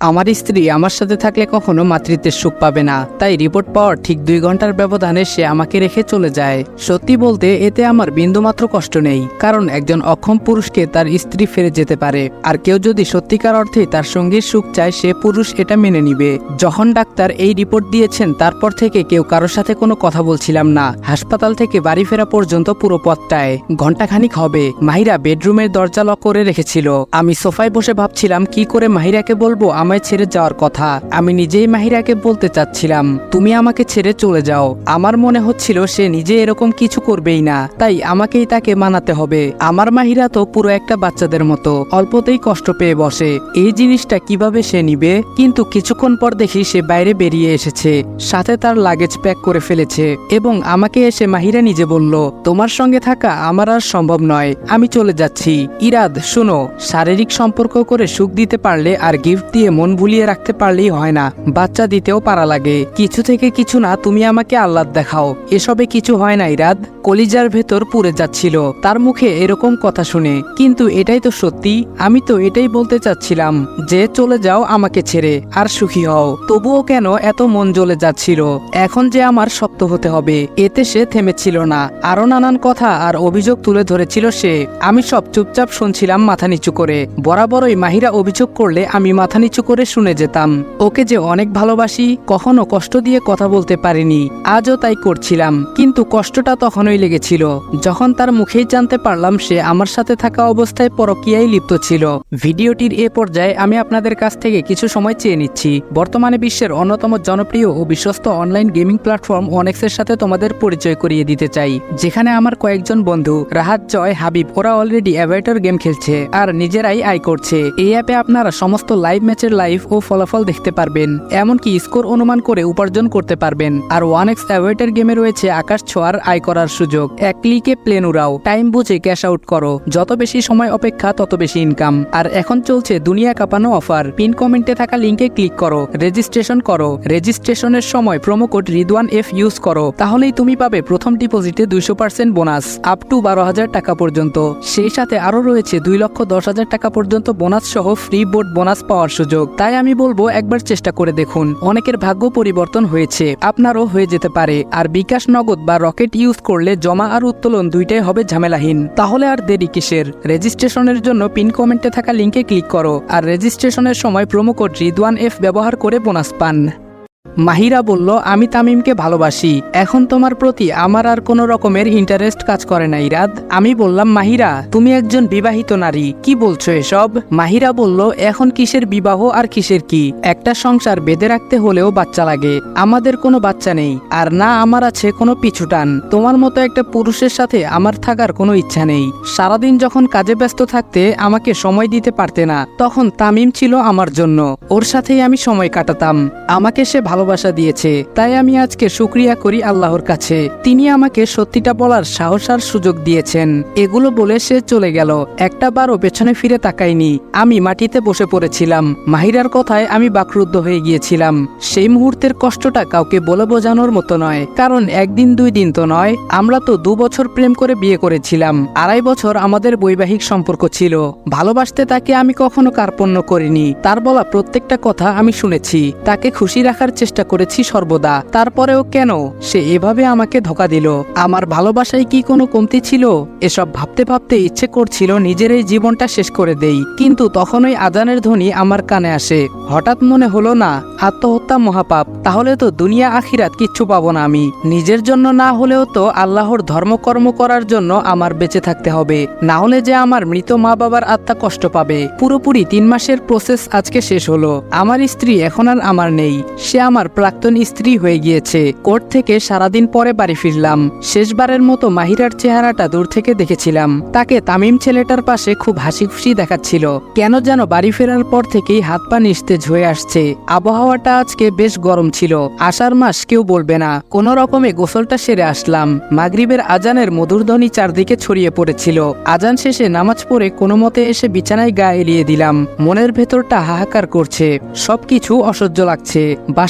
আমার স্ত্রী আমার সাথে থাকলে কখনো মাতৃত্বের সুখ পাবে না। তাই রিপোর্ট পাওয়ার ঠিক দুই ঘণ্টার ব্যবধানে সে আমাকে রেখে চলে যায়। সত্যি বলতে, এতে আমার বিন্দুমাত্র কষ্ট নেই, কারণ একজন অক্ষম পুরুষকে তার স্ত্রী ফিরে যেতে পারে। আর কেউ যদি সত্যিকার অর্থে তার সঙ্গীর সুখ চায়, সে পুরুষ এটা মেনে নিবে। যখন ডাক্তার এই রিপোর্ট দিয়েছেন, তারপর থেকে কেউ কারোর সাথে কোনো কথা বলছিলাম না। হাসপাতাল থেকে বাড়ি ফেরা পর্যন্ত পুরো পথটায়। ঘন্টাখানিক হবে। মাহিরা বেডরুমের দরজা লক করে রেখেছিল। আমি সোফায় বসে ভাবছিলাম, কি করে মাহিরাকে বলব? আমায় ছেড়ে যাওয়ার কথা। আমি নিজেই মাহিরাকে বলতে চাচ্ছিলাম, তুমি আমাকে ছেড়ে চলে যাও। আমার মনে হচ্ছিল সে নিজে এরকম কিছু করবেই না, তাই আমাকেই তাকে মানাতে হবে। আমার মাহিরা তো পুরো একটা বাচ্চাদের মতো, অল্পতেই কষ্ট পেয়ে বসে। এই জিনিসটা কীভাবে সে নিবে? কিন্তু কিছুক্ষণ পর দেখি সে বাইরে বেরিয়ে এসেছে, সাথে তার লাগেজ প্যাক করে ফেলেছে এবং আমাকে এসে মাহিরা নিজে বলল, তোমার সঙ্গে থাকা আমার আর সম্ভব নয়, আমি চলে যাচ্ছি। ইরাদ, শোনো, শারীরিক সম্পর্ক করে সুখ দিতে পারলে আর গিফট দিয়ে মন ভুলিয়ে রাখতে পারলেই হয় না। বাচ্চা দিতেও পারা লাগে। কিছু থেকে কিছু না, তুমি আমাকে আহ্লাদ দেখাও। এসবে কিছু হয় না, ইরাদ। কলিজার ভেতর পুড়ে যাচ্ছিল। তার মুখে এরকম কথা শুনে। কিন্তু এটাই তো সত্যি। আমি তো এটাই বলতে চাচ্ছিলাম যে, চলে যাও আমাকে ছেড়ে, আর সুখী হও। তবুও কেন এত মন জ্বলে যাচ্ছিল? এখন যে আমার শক্ত হতে হবে, এতে সে থেমেছিল না। আরও নানান কথা আর অভিযোগ তুলে ধরেছিল সে। আমি সব চুপচাপ শুনছিলাম মাথা নিচু করে। বরাবরই মাহিরা অভিযোগ করলে আমি মাথা নিচু করে শুনে যেতাম। ওকে যে অনেক ভালোবাসি, কখনো কষ্ট দিয়ে কথা বলতে পারিনি। আজও তাই করছিলাম। কিন্তু কষ্টটা তখনই লেগেছিল। যখন তার মুখেই জানতে পারলাম সে আমার সাথে থাকা অবস্থায় পরকীয়ায় লিপ্ত ছিল। ভিডিওটির এ পর্যায়ে আমি আপনাদের কাছ থেকে কিছু সময় চেয়ে নিচ্ছি। বর্তমানে বিশ্বের অন্যতম জনপ্রিয় ও বিশ্বস্ত অনলাইন গেমিং প্ল্যাটফর্ম অনেক্সের সাথে তোমাদের পরিচয় করিয়ে দিতে চাই। যেখানে আমার কয়েকজন বন্ধু, রাহাত, জয়, হাবিব, ওরা অলরেডি অ্যাভাইটার গেম খেলছে, আর নিজেরাই আয় করছে। এই অ্যাপে আপনারা সমস্ত লাইভ ম্যাচের লাইভ ও ফলাফল দেখতে পারবেন। এমনকি স্কোর অনুমান করে উপার্জন করতে পারবেন। আর ওয়ান এক্স অ্যাভাইটার গেমে রয়েছে আকাশ ছোঁয়ার আয় করার সুযোগ। এক ক্লিকে প্লেন উড়াও। টাইম বুঝে ক্যাশ আউট করো। যত বেশি সময় অপেক্ষা, তত বেশি ইনকাম আর এখন চলছে দুনিয়া কাঁপানো অফার পিন কমেন্টে থাকা লিঙ্কে ক্লিক করো। রেজিস্ট্রেশন করো। রেজিস্ট্রেশনের সময় promo code Ridwan F use করো। তাহলেই তুমি পাবে প্রথম ডিপোজিটে দুইশো পার্সেন্ট বোনাস আপ টু বারো হাজার টাকা পর্যন্ত। সেই সাথে আরও রয়েছে দুই লক্ষ দশ হাজার টাকা পর্যন্ত বোনাস সহ ফ্রি বোর্ড বোনাস পাওয়ার সুযোগ। তাই আমি বলব একবার চেষ্টা করে দেখুন। অনেকের ভাগ্য পরিবর্তন হয়েছে, আপনারও হয়ে যেতে পারে। আর বিকাশ নগদ বা রকেট ইউজ করলে জমা আর উত্তোলন দুইটাই হবে ঝামেলাহীন। তাহলে আর দেরি কিসের? রেজিস্ট্রেশনের জন্য পিন কমেন্টে থাকা লিঙ্কে ক্লিক করো। আর রেজিস্ট্রেশনের সময় প্রোমো কোড রিদওয়ান এফ ব্যবহার করে বোনাস পান। মাহিরা বলল, আমি তামিমকে ভালোবাসি। এখন তোমার প্রতি আমার আর কোনো রকমের ইন্টারেস্ট কাজ করে না, ইরাদ। আমি বললাম, মাহিরা, তুমি একজন বিবাহিত নারী, কি বলছো এসব? মাহিরা বলল, এখন কিসের বিবাহ আর কিসের কি? একটা সংসার বেঁধে রাখতে হলেও বাচ্চা লাগে। আমাদের কোনো বাচ্চা নেই। আর না, আমার আছে কোনো পিছুটান তোমার মতো একটা পুরুষের সাথে আমার থাকার কোনো ইচ্ছা নেই। সারাদিন যখন কাজে ব্যস্ত থাকতে আমাকে সময় দিতে পারতে না, তখন তামিম ছিল আমার জন্য। ওর সাথেই আমি সময় কাটাতাম। আমাকে সে ভালোবাসা দিয়েছে। তাই আমি আজকে শুক্রিয়া করি আল্লাহর কাছে। তিনি আমাকে সত্যিটা বলার সাহস আর সুযোগ দিয়েছেন। এগুলো বলে সে চলে গেল। একটা বারও পেছনে ফিরে তাকাইনি আমি মাটিতে বসে পড়েছিলাম। মাহিরার কথায় আমি বাকরুদ্ধ হয়ে গিয়েছিলাম। সেই মুহূর্তের কষ্টটা কাউকে বলে বোঝানোর মতো নয়। কারণ একদিন, দুই দিন তো নয়। আমরা তো দু বছর প্রেম করে বিয়ে করেছিলাম। আড়াই বছর আমাদের বৈবাহিক সম্পর্ক ছিল। ভালোবাসতে তাকে আমি কখনো কার্পণ্য করিনি। তার বলা প্রত্যেকটা কথা আমি শুনেছি। তাকে খুশি রাখার চেষ্টা করেছি সর্বদা। তারপরেও কেন? সে এভাবে আমাকে ধোকা দিল। আমার ভালোবাসায় কি কোনো কমতি ছিল? এসব ভাবতে ভাবতে ইচ্ছে করছিল নিজের এই জীবনটা শেষ করে দেই। কিন্তু তখনই আজানের ধ্বনি আমার কানে আসে। হঠাৎ মনে হলো, না, আত্মহত্যা মহাপাপ। তাহলে তো দুনিয়া আখিরাত কিচ্ছু পাবো না আমি। নিজের জন্য না হলেও তো আল্লাহর ধর্মকর্ম করার জন্য আমার বেঁচে থাকতে হবে। না হলে যে আমার মৃত মা বাবার আত্মা কষ্ট পাবে। পুরোপুরি তিন মাসের প্রসেস আজকে শেষ হলো। আমার স্ত্রী এখন আর আমার নেই। সে আমার প্রাক্তন স্ত্রী হয়ে গিয়েছে। কোর্ট থেকে সারাদিন পরে বাড়ি ফিরলাম। শেষবারের মতো মাহিরার চেহারাটা দূর থেকে দেখেছিলাম। তাকে তামিম ছেলেটার পাশে খুব হাসি খুশি দেখাচ্ছিল। কেন যেন বাড়ি ফেরার পর থেকেই হাত পা নিস্তেজ হয়ে আসছে। আবহাওয়াটা আজকে বেশ গরম ছিল। আষাঢ় মাস কেউ বলবে না। কোনো রকমে গোসলটা সেরে আসলাম। মাগরিবের আজানের মধুর ধ্বনি চারদিকে ছড়িয়ে পড়েছিল। আজান শেষে নামাজ পড়ে কোনো মতে এসে বিছানায় গা এলিয়ে দিলাম। মনের ভেতরটা হাহাকার করছে। সবকিছু অসহ্য লাগছে।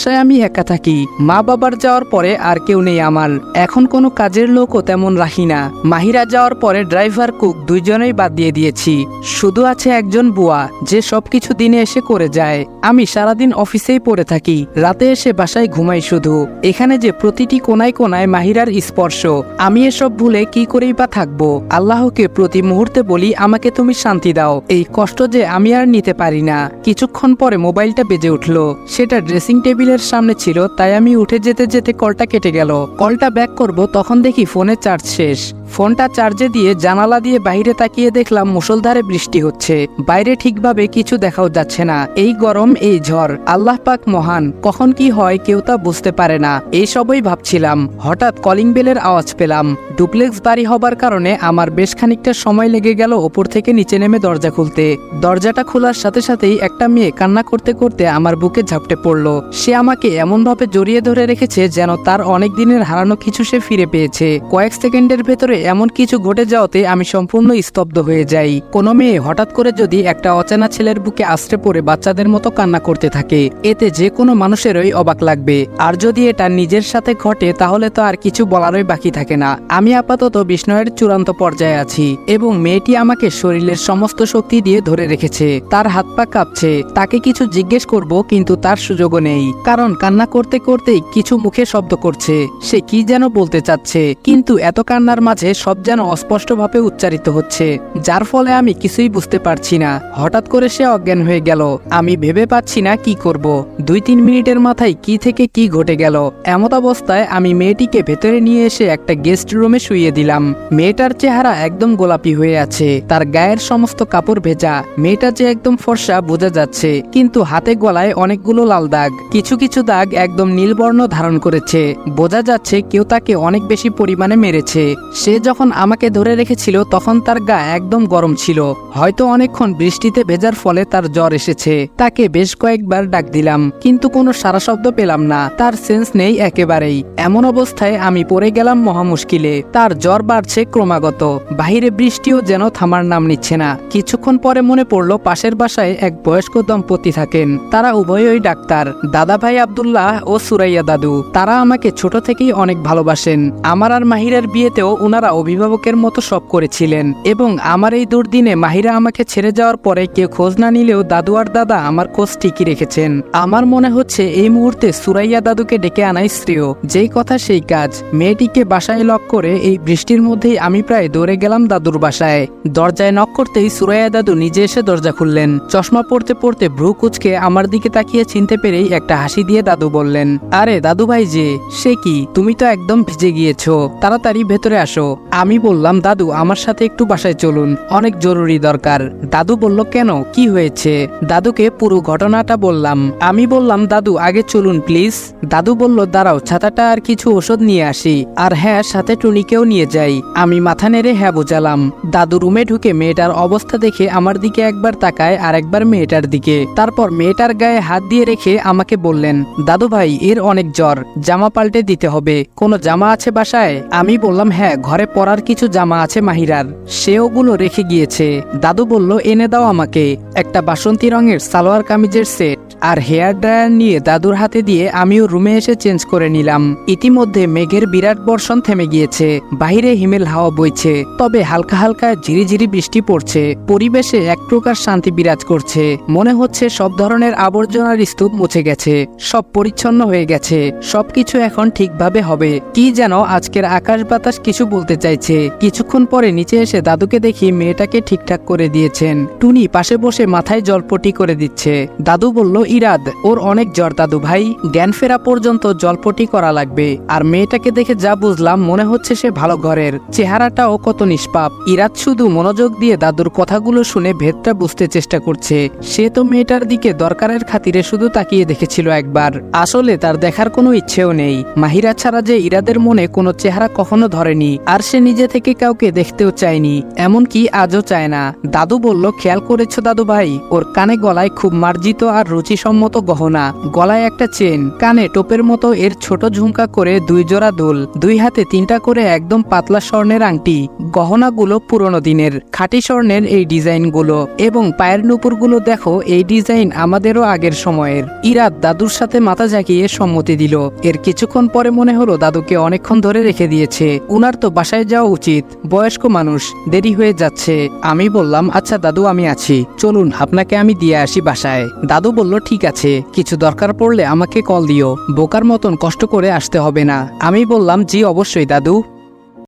বাসায় আমি একা থাকি। মা বাবার যাওয়ার পরে আর কেউ নেই আমার। এখন কোনো কাজের লোকও তেমন রাখি না। মাহিরা যাওয়ার পরে ড্রাইভার কুক দুইজনেই বাদ দিয়ে দিয়েছি। শুধু আছে একজন বুয়া, যে সবকিছু দিনে এসে করে যায়। আমি সারাদিন অফিসেই পড়ে থাকি। রাতে এসে বাসায় ঘুমাই শুধু। এখানে যে প্রতিটি কোনায় কোনায় মাহিরার স্পর্শ। আমি এসব ভুলে কি করেই বা থাকব? আল্লাহকে প্রতি মুহূর্তে বলি, আমাকে তুমি শান্তি দাও। এই কষ্ট যে আমি আর নিতে পারি না। কিছুক্ষণ পরে মোবাইলটা বেজে উঠল। সেটা ড্রেসিং টেবিলের সামনে ছিল, তাই আমি উঠে যেতে যেতে কলটা কেটে গেল। কলটা ব্যাক করব, তখন দেখি ফোনে চার্জ শেষ। ফোনটা চার্জে দিয়ে জানালা দিয়ে বাইরে তাকিয়ে দেখলাম মুষলধারে বৃষ্টি হচ্ছে। বাইরে ঠিকভাবে কিছু দেখাও যাচ্ছে না। এই গরম, এই ঝড়, আল্লাহ পাক মহান। কখন কি হয় কেউ তা বুঝতে পারে না। এই সবই ভাবছিলাম। হঠাৎ কলিং বেলের আওয়াজ পেলাম। ডুপ্লেক্স বাড়ি হবার কারণে আমার বেশ খানিকটা সময় লেগে গেল ওপর থেকে নিচে নেমে দরজা খুলতে। দরজাটা খোলার সাথে সাথেই একটা মেয়ে কান্না করতে করতে আমার বুকে ঝাপটে পড়ল। সে আমাকে এমনভাবে জড়িয়ে ধরে রেখেছে যেন তার অনেক দিনের হারানো কিছু সে ফিরে পেয়েছে। কয়েক সেকেন্ডের ভেতরে এমন কিছু ঘটে যাওয়াতে আমি সম্পূর্ণ স্তব্ধ হয়ে যাই। কোনো মেয়ে হঠাৎ করে যদি একটা অচেনা ছেলের বুকে আশ্রে পড়ে বাচ্চাদের মতো কান্না করতে থাকে, এতে যে কোনো মানুষেরই অবাক লাগবে। আর যদি এটা নিজের সাথে ঘটে, তাহলে তো আর কিছু বলারই বাকি থাকে না। আমি আপাতত বিষ্ণয়ের চূড়ান্ত পর্যায়ে আছি, এবং মেয়েটি আমাকে শরীরের সমস্ত শক্তি দিয়ে ধরে রেখেছে। তার হাত পা কাঁপছে। তাকে কিছু জিজ্ঞেস করব, কিন্তু তার সুযোগও নেই। কারণ কান্না করতে করতেই কিছু মুখে শব্দ করছে। সে কি যেন বলতে চাচ্ছে, কিন্তু এত কান্নার মাঝে সব যেন অস্পষ্টভাবে উচ্চারিত হচ্ছে, যার ফলে আমি কিছুই বুঝতে পারছি না। হঠাৎ করে সে অজ্ঞান হয়ে গেল। আমি ভেবে পাচ্ছি না কি করব। দুই তিন মিনিটের মাথায় কি থেকে কি ঘটে গেল। এমত অবস্থায় আমি মেয়েটিকে ভেতরে নিয়ে এসে একটা গেস্ট রুমে শুইয়ে দিলাম। মেয়েটার চেহারা একদম গোলাপি হয়ে আছে, তার গায়ের সমস্ত কাপড় ভেজা। মেয়েটা যে একদম ফর্সা বোঝা যাচ্ছে, কিন্তু হাতে গলায় অনেকগুলো লাল দাগ। কিছু কিছু দাগ একদম নীলবর্ণ ধারণ করেছে। বোঝা যাচ্ছে কেউ তাকে অনেক বেশি পরিমাণে মেরেছে। সে যখন আমাকে ধরে রেখেছিল, তখন তার গা একদম গরম ছিল। হয়তো অনেকক্ষণ বৃষ্টিতে ভেজার ফলে তার জ্বর এসেছে। তাকে বেশ কয়েকবার ডাক দিলাম, কিন্তু কোনো সারা শব্দ পেলাম না। তার সেন্স নেই একেবারেই। এমন অবস্থায় আমি পড়ে গেলাম মহা মুশকিলে তার জ্বর বাড়ছে ক্রমাগত। বাহিরে বৃষ্টিও যেন থামার নাম নিচ্ছে না। কিছুক্ষণ পরে মনে পড়ল পাশের বাসায় এক বয়স্ক দম্পতি থাকেন। তারা উভয়ই ডাক্তার। দাদা ভাই আবদুল্লাহ ও সুরাইয়া দাদু তারা আমাকে ছোট থেকেই অনেক ভালোবাসেন। আমার আর মাহিরার বিয়েতেও ওনারা অভিভাবকের মতো সব করেছিলেন। এবং আমার এই দুর্দিনে মাহিরা আমাকে ছেড়ে যাওয়ার পরে কেউ খোঁজ না নিলেও দাদু আর দাদা আমার খোঁজ ঠিকই রেখেছেন। আমার মনে হচ্ছে এই মুহূর্তে সুরাইয়া দাদুকে ডেকে আনাই শ্রেয়। যেই কথা সেই কাজ। মেয়েটিকে বাসায় লক করে এই বৃষ্টির মধ্যেই আমি প্রায় দৌড়ে গেলাম দাদুর বাসায়। দরজায় নক করতেই সুরাইয়া দাদু নিজে এসে দরজা খুললেন। চশমা পড়তে পড়তে ভ্রু কুচকে আমার দিকে তাকিয়ে চিনতে পেরেই একটা হাসি দিয়ে দাদু বললেন। আরে দাদু ভাই যে, সে কি? তুমি তো একদম ভিজে গিয়েছো। তাড়াতাড়ি ভেতরে আসো। আমি বললাম, দাদু, আমার সাথে একটু বাসায় চলুন। অনেক জরুরি দরকার। দাদু বলল, কেন? কি হয়েছে? দাদুকে পুরো ঘটনাটা বললাম। আমি বললাম, দাদু, আগে চলুন প্লিজ। দাদু বলল, দাঁড়াও, ছাতাটা আর কিছু ওষুধ নিয়ে আসি। আর হ্যাঁ সাথে টুনিকেও নিয়ে যাই। আমি মাথা নেড়ে হ্যাঁ বোঝালাম। দাদু রুমে ঢুকে মেয়েটার অবস্থা দেখে আমার দিকে একবার তাকায় আর একবার মেয়েটার দিকে। তারপর মেয়েটার গায়ে হাত দিয়ে রেখে আমাকে বললেন দাদু ভাই এর অনেক জ্বর, জামা পাল্টে দিতে হবে। কোনো জামা আছে বাসায়? আমি বললাম হ্যাঁ ঘরে পরার কিছু জামা আছে মাহিরার। সে ওগুলো রেখে গিয়েছে। দাদু বলল, এনে দাও আমাকে। একটা বাসন্তী রঙের সালোয়ার কামিজের সেট। আর হেয়ার ড্রায়ার নিয়ে দাদুর হাতে দিয়ে আমিও রুমে এসে চেঞ্জ করে নিলাম। ইতিমধ্যে মেঘের বিরাট বর্ষণ থেমে গিয়েছে। বাইরে হিমেল হাওয়া বইছে। তবে হালকা হালকা ঝিরিঝিরি বৃষ্টি পড়ছে। পরিবেশে এক প্রকার শান্তি বিরাজ করছে। মনে হচ্ছে সব ধরনের আবর্জনার স্তূপ মুছে গেছে। সব পরিচ্ছন্ন হয়ে গেছে। সবকিছু এখন ঠিকভাবে হবে। কি যেন আজকের আকাশ বাতাস কিছু বলতে চাইছে। কিছুক্ষণ পরে নিচে এসে দাদুকে দেখি মেয়েটাকে ঠিকঠাক করে দিয়েছেন। টুনি পাশে বসে মাথায় জলপটি করে দিচ্ছে। দাদু বলল ইরাদ, ওর অনেক জ্বর, দাদু ভাই। জ্ঞান ফেরা পর্যন্ত জলপটি করা লাগবে। আর মেয়েটাকে দেখে যা বুঝলাম, মনে হচ্ছে সে ভালো ঘরের। চেহারাটাও কত নিষ্পাপ। ইরাদ শুধু মনোযোগ দিয়ে দাদুর কথাগুলো শুনে ভেদটা বুঝতে চেষ্টা করছে। সে তো মেয়েটার দিকে দরকারের খাতিরে শুধু তাকিয়ে দেখেছিল একবার। আসলে তার দেখার কোনো ইচ্ছেও নেই। মাহিরা ছাড়া যে ইরাদের মনে কোনো চেহারা কখনো ধরেনি, আর সে নিজে থেকে কাউকে দেখতেও চায়নি, এমনকি আজও চায় না। দাদু বলল, খেয়াল করেছ দাদু ভাই, ওর কানে গলায় খুব মার্জিত আর রুচি স্বাস্থ্যসম্মত গহনা, গলায় একটা চেন, কানে টোপের মতো এর ছোট ঝুমকা করে দুই জোড়া দোল, দুই হাতে তিনটা করে একদম পাতলা স্বর্ণের আংটি। গহনাগুলো পুরনো দিনের, খাঁটি স্বর্ণের এই ডিজাইনগুলো এবং পায়ের নুপুরগুলো দেখো, এই ডিজাইন আমাদেরও আগের সময়ের। ইরাত দাদুর সাথে মাথা জাগিয়ে সম্মতি দিল। এর কিছুক্ষণ পরে মনে হলো দাদুকে অনেকক্ষণ ধরে রেখে দিয়েছে। উনার তো বাসায় যাওয়া উচিত, বয়স্ক মানুষ, দেরি হয়ে যাচ্ছে। আমি বললাম আচ্ছা দাদু, আমি আছি। চলুন, আপনাকে আমি দিয়ে আসি বাসায়। দাদু বলল ঠিক আছে, কিছু দরকার পড়লে আমাকে কল দিও। বোকার মতন কষ্ট করে আসতে হবে না। আমি বললাম, জি, অবশ্যই, দাদু।